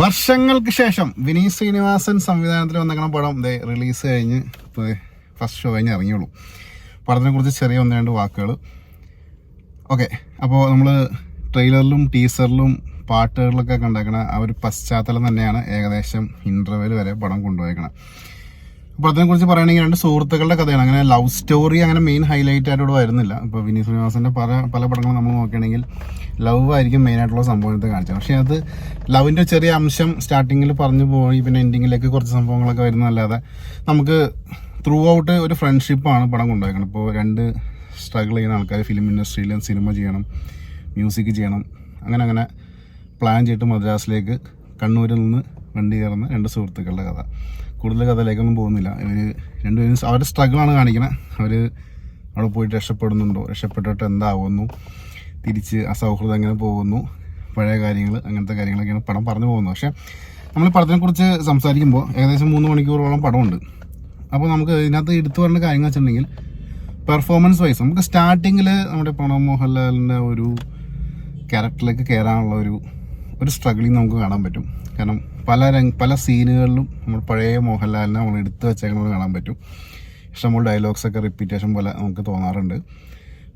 വർഷങ്ങൾക്ക് ശേഷം വിനീത് ശ്രീനിവാസൻ സംവിധാനത്തിൽ വന്നേക്കണ പടം ദേ റിലീസ് കഴിഞ്ഞ് ഇപ്പോൾ ഫസ്റ്റ് ഷോ കഴിഞ്ഞ് ഇറങ്ങിയുള്ളൂ. പടത്തിനെ കുറിച്ച് ചെറിയ ഒന്ന് രണ്ട് വാക്കുകൾ. ഓക്കെ അപ്പോൾ നമ്മൾ ട്രെയിലറിലും ടീസറിലും പാട്ടുകളിലൊക്കെ കണ്ടേക്കണ ആ ഒരു പശ്ചാത്തലം തന്നെയാണ് ഏകദേശം ഇന്റർവെൽ വരെ പടം കൊണ്ടുപോയേക്കണം. പടത്തിനെ കുറിച്ച് പറയുകയാണെങ്കിൽ രണ്ട് സുഹൃത്തുക്കളുടെ കഥയാണ്. അങ്ങനെ ലവ് സ്റ്റോറി അങ്ങനെ മെയിൻ ഹൈലൈറ്റ് ആയിട്ട് ഇവിടെ വരുന്നില്ല. ഇപ്പോൾ വിനീത് ശ്രീനിവാസന്റെ പല പല പടങ്ങളും നമ്മൾ നോക്കുകയാണെങ്കിൽ ലവ് ആയിരിക്കും മെയിൻ ആയിട്ടുള്ള സംഭവത്തെ കാണിച്ചത്. പക്ഷേ അത് ലവിന്റെ ചെറിയ അംശം സ്റ്റാർട്ടിങ്ങിൽ പറഞ്ഞു പോയി പിന്നെ എൻഡിങ്ങിലേക്ക് കുറച്ച് സംഭവങ്ങളൊക്കെ വരുന്നതല്ലാതെ നമുക്ക് ത്രൂ ഔട്ട് ഒരു ഫ്രണ്ട്ഷിപ്പാണ് പടം കൊണ്ടുപോയേക്കണം ഇപ്പോൾ രണ്ട് സ്ട്രഗിൾ ചെയ്യുന്ന ആൾക്കാർ ഫിലിം ഇൻഡസ്ട്രിയിൽ സിനിമ ചെയ്യണം മ്യൂസിക് ചെയ്യണം അങ്ങനെ അങ്ങനെ പ്ലാൻ ചെയ്തിട്ട് മദ്രാസിലേക്ക് കണ്ണൂരിൽ നിന്ന് വണ്ടി കയറുന്ന രണ്ട് സുഹൃത്തുക്കളുടെ കഥ. കൂടുതൽ കഥയിലേക്കൊന്നും പോകുന്നില്ല. ഇവർ രണ്ടുപേരും അവരുടെ സ്ട്രഗിളാണ് കാണിക്കുന്നത് അവർ അവിടെ പോയിട്ട് രക്ഷപ്പെടുന്നുണ്ടോ? രക്ഷപ്പെട്ടിട്ട് എന്താവുന്നു? തിരിച്ച് ആ സൗഹൃദം എങ്ങനെ പോകുന്നു? പഴയ കാര്യങ്ങൾ അങ്ങനത്തെ കാര്യങ്ങളൊക്കെയാണ് പടം പറഞ്ഞു പോകുന്നത്. പക്ഷേ നമ്മൾ പടത്തിനെക്കുറിച്ച് സംസാരിക്കുമ്പോൾ ഏകദേശം മൂന്ന് മണിക്കൂറോളം പടമുണ്ട്. അപ്പോൾ നമുക്ക് ഇതിനകത്ത് എടുത്തു പറഞ്ഞ കാര്യങ്ങൾ വെച്ചിട്ടുണ്ടെങ്കിൽ പെർഫോമൻസ് വൈസ് നമുക്ക് സ്റ്റാർട്ടിങ്ങിൽ നമ്മുടെ പ്രണവ് മോഹൻലാലിന്റെ ഒരു ക്യാരക്ടറിലേക്ക് കയറാനുള്ള ഒരു ഒരു സ്ട്രഗിളിങ് നമുക്ക് കാണാൻ പറ്റും. കാരണം പല രംഗ പല സീനുകളിലും നമ്മൾ പഴയ മോഹൻലാലിനെ നമ്മൾ എടുത്തു വെച്ചേക്കുന്നത് കാണാൻ പറ്റും. ഇഷ്ടംപോലെ ഡയലോഗ്സ് ഒക്കെ റിപ്പീറ്റേഷൻ പോലെ നമുക്ക് തോന്നാറുണ്ട്.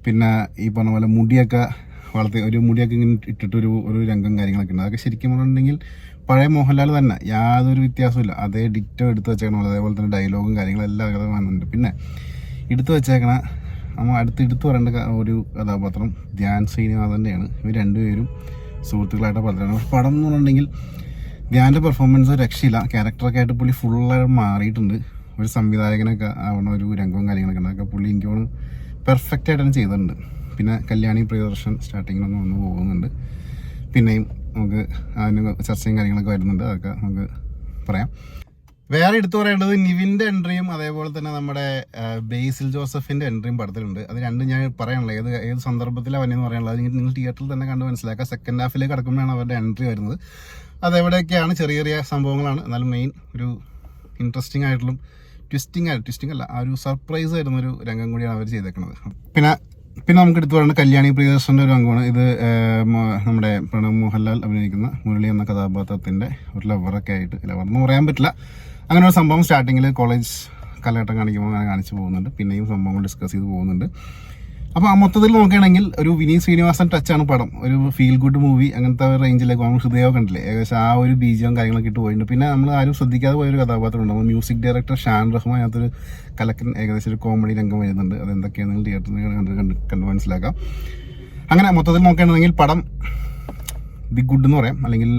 പിന്നെ ഈ പറഞ്ഞ പോലെ മുടിയൊക്കെ വളർത്തി ഒരു മുടിയൊക്കെ ഇങ്ങനെ ഇട്ടിട്ട് ഒരു ഒരു രംഗം കാര്യങ്ങളൊക്കെ ഉണ്ട്. അതൊക്കെ ശരിക്കും പറഞ്ഞിട്ടുണ്ടെങ്കിൽ പഴയ മോഹൻലാൽ തന്നെ യാതൊരു വ്യത്യാസമില്ല അതേ ഡിറ്റോ എടുത്ത് വെച്ചേക്കണം അതേപോലെ തന്നെ ഡയലോഗും കാര്യങ്ങളും എല്ലാം അതിൽ വന്നിട്ടുണ്ട്. പിന്നെ എടുത്തു വെച്ചേക്കണ നമ്മൾ അടുത്ത് എടുത്തു പറയേണ്ട ഒരു കഥാപാത്രം ധ്യാൻ ശ്രീനിവാസന്റെയാണ്. ഇവർ രണ്ടുപേരും സുഹൃത്തുക്കളായിട്ട് പടത്തിലാണ് പക്ഷെ പടം എന്ന് പറഞ്ഞിട്ടുണ്ടെങ്കിൽ ഗ്യാന്റെ പെർഫോമൻസ് രക്ഷയില്ല. ക്യാരക്ടറൊക്കെ ആയിട്ട് പുള്ളി ഫുള്ളായിട്ട് മാറിയിട്ടുണ്ട്. ഒരു സംവിധായകനൊക്കെ ആവണ ഒരു രംഗവും കാര്യങ്ങളൊക്കെ ഉണ്ട്. അതൊക്കെ പുള്ളി എനിക്ക് തോന്നുന്നു പെർഫെക്റ്റ് ആയിട്ട് തന്നെ ചെയ്തിട്ടുണ്ട്. പിന്നെ കല്യാണി പ്രിയദർശൻ സ്റ്റാർട്ടിങ്ങിലൊന്നും വന്ന് പോകുന്നുണ്ട്. പിന്നെയും നമുക്ക് അതിന് ചർച്ചയും കാര്യങ്ങളൊക്കെ വരുന്നുണ്ട്. അതൊക്കെ നമുക്ക് പറയാം. വേറെ എടുത്തു പറയേണ്ടത് നിവിന്റെ എൻട്രിയും അതേപോലെ തന്നെ നമ്മുടെ ബേസിൽ ജോസഫിന്റെ എൻട്രിയും പടത്തിലുണ്ട്. അത് രണ്ടും ഞാൻ പറയാനുള്ളത് ഏത് ഏത് സന്ദർഭത്തിലാണ് വന്നതെന്ന് പറയാനുള്ളത് നിങ്ങൾ തിയേറ്ററിൽ തന്നെ കണ്ട് മനസ്സിലാക്കുക സെക്കൻഡ് ഹാഫിലേക്ക് കടക്കുമ്പോഴാണ് അവരുടെ എൻട്രി വരുന്നത്. അതെവിടെയൊക്കെയാണ് ചെറിയ ചെറിയ സംഭവങ്ങളാണ്. എന്നാലും മെയിൻ ഒരു ഇൻട്രസ്റ്റിംഗ് ആയിട്ടുള്ള ട്വിസ്റ്റിംഗ് ആയിട്ട് ട്വിസ്റ്റിംഗ് അല്ല ആ ഒരു സർപ്രൈസ് ആയിരുന്ന ഒരു രംഗം കൂടിയാണ് അവർ ചെയ്തേക്കുന്നത് പിന്നെ പിന്നെ നമുക്ക് എടുത്തു പറയുന്നത് കല്യാണി പ്രിയദർശന്റെ ഒരു അംഗമാണ്. ഇത് നമ്മുടെ പ്രണവ് മോഹൻലാൽ അഭിനയിക്കുന്ന മുരളി എന്ന കഥാപാത്രത്തിന്റെ ഒരു ലവറൊക്കെ ആയിട്ട് ലവർ എന്ന് പറയാൻ പറ്റില്ല. അങ്ങനെ ഒരു സംഭവം സ്റ്റാർട്ടിങ്ങിൽ കോളേജ് കാലഘട്ടം കാണിക്കുമ്പോൾ അങ്ങനെ കാണിച്ചു പോകുന്നുണ്ട്. പിന്നെയും സംഭവങ്ങൾ ഡിസ്കസ് ചെയ്ത് പോകുന്നുണ്ട്. അപ്പോൾ ആ മൊത്തത്തിൽ നോക്കുകയാണെങ്കിൽ ഒരു വിനീത് ശ്രീനിവാസൻ ടച്ചാണ് പടം. ഒരു ഫീൽ ഗുഡ് മൂവി അങ്ങനത്തെ റേഞ്ചിലേക്ക് നമ്മൾ ഹൃദയമോ കണ്ടില്ലേ? ഏകദേശം ആ ഒരു ബീജവും കാര്യങ്ങളൊക്കെ ഇട്ട് പോയിട്ടുണ്ട്. പിന്നെ നമ്മൾ ആരും ശ്രദ്ധിക്കാതെ പോയൊരു കഥാപാത്രമുണ്ട് നമ്മൾ മ്യൂസിക് ഡയറക്ടർ ഷാൻ റഹ്മാൻ അതിനകത്തൊരു കലക്കൻ ഏകദേശം ഒരു കോമഡി രംഗം വരുന്നുണ്ട്. അതെന്തൊക്കെയാണെന്ന് തിയേറ്ററിൽ കണ്ട് കണ്ട് കണ്ട് മനസ്സിലാക്കാം. അങ്ങനെ മൊത്തത്തിൽ നോക്കുകയാണെങ്കിൽ പടം ബി ഗുഡ് എന്ന് പറയാം. അല്ലെങ്കിൽ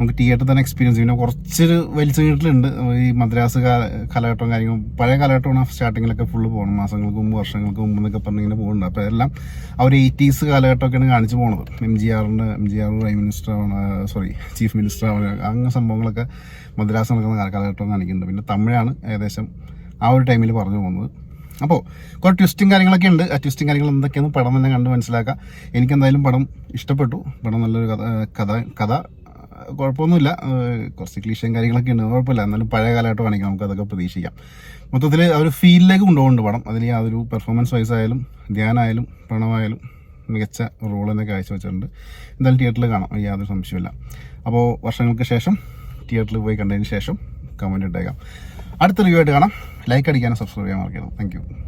നമുക്ക് തിയേറ്റർ തന്നെ എക്സ്പീരിയൻസ് പിന്നെ കുറച്ചൊരു വലിച്ചു വീട്ടിലുണ്ട് ഈ മദ്രാസ് കാല- കാലഘട്ടവും കാര്യങ്ങളും. പഴയ കാലഘട്ടമാണ് സ്റ്റാർട്ടിങ്ങിലൊക്കെ ഫുള്ള് പോകണം മാസങ്ങൾക്ക് മുമ്പ് വർഷങ്ങൾക്ക് മുമ്പ് എന്നൊക്കെ പറഞ്ഞ് ഇങ്ങനെ പോകുന്നുണ്ട് അപ്പോൾ എല്ലാം അവർ എയ്റ്റീസ് കാലഘട്ടമൊക്കെയാണ് കാണിച്ചു പോകുന്നത് എം ജി ആറിന്റെ M G R prime minister sorry chief minister അങ്ങനെ സംഭവങ്ങളൊക്കെ മദ്രാസ് നടക്കുന്ന കാല- കാലഘട്ടം കാണിക്കുന്നുണ്ട്. പിന്നെ തമിഴാണ് ഏകദേശം ആ ഒരു ടൈമിൽ പറഞ്ഞു പോകുന്നത്. അപ്പോൾ കുറേ ട്വിസ്റ്റും കാര്യങ്ങളൊക്കെ ഉണ്ട്. ആ ട്വിസ്റ്റും കാര്യങ്ങൾ എന്തൊക്കെയാണെന്ന് പടം തന്നെ കണ്ട് മനസ്സിലാക്കാം. എനിക്കെന്തായാലും പടം ഇഷ്ടപ്പെട്ടു. പടം നല്ലൊരു കഥ കഥ കഥ കുഴപ്പമൊന്നുമില്ല. കുറച്ച് ക്ലീഷയും കാര്യങ്ങളൊക്കെ ഉണ്ട് കുഴപ്പമില്ല. എന്നാലും പഴയ കാലഘട്ടം വേണമെങ്കിൽ നമുക്ക് അതൊക്കെ പ്രതീക്ഷിക്കാം. മൊത്തത്തിൽ ആ ഒരു ഫീലിലേക്ക് കൊണ്ടുപോകുന്നുണ്ട് പടം. അതിൽ ആ ഒരു പെർഫോമൻസ് വൈസ് ആയാലും ധ്യാനായാലും പ്രണവായാലും മികച്ച റോൾ തന്നെ കാഴ്ചവെച്ചിട്ടുണ്ട്. എന്തായാലും തിയേറ്ററിൽ കാണാം. യാതൊരു സംശയമില്ല അപ്പോൾ വർഷങ്ങൾക്ക് ശേഷം തിയേറ്ററിൽ പോയി കണ്ടതിന് ശേഷം കമന്റ് ഇട്ടേക്കാം. അടുത്ത റിവ്യൂ ആയിട്ട് കാണാം. ലൈക്ക് അടിക്കാനും സബ്സ്ക്രൈബ് ചെയ്യാൻ മറക്കരുത്. താങ്ക്